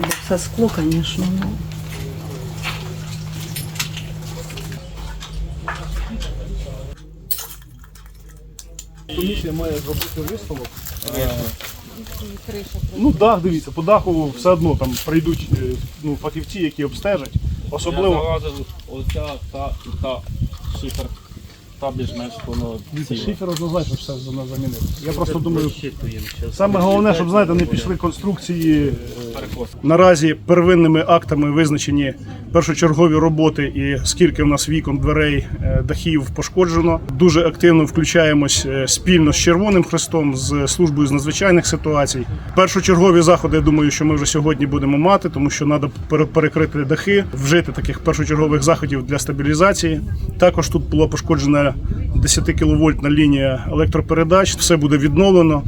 щоб все скло, звісно. Ну. Комісія має зробити висновок. Ну, дах, дивіться, по даху все одно там прийдуть е, ну, фахівці, які обстежать. Особливо залазив оця та і та шифер. Та більш-менш воно Дивіться, ціле. шифер однозначно все зам- замінив. Я просто думаю, саме головне, щоб знаєте, не пішли конструкції. е, перекос. Наразі первинними актами визначені першочергові роботи і скільки в нас вікон, дверей, е, дахів пошкоджено. Дуже активно включаємось е, спільно з Червоним Хрестом, з службою з надзвичайних ситуацій. Першочергові заходи, я думаю, що ми вже сьогодні будемо мати, тому що треба перекрити дахи, вжити таких першочергових заходів для стабілізації. Також тут була пошкоджена 10 кВт лінія електропередач. Все буде відновлено.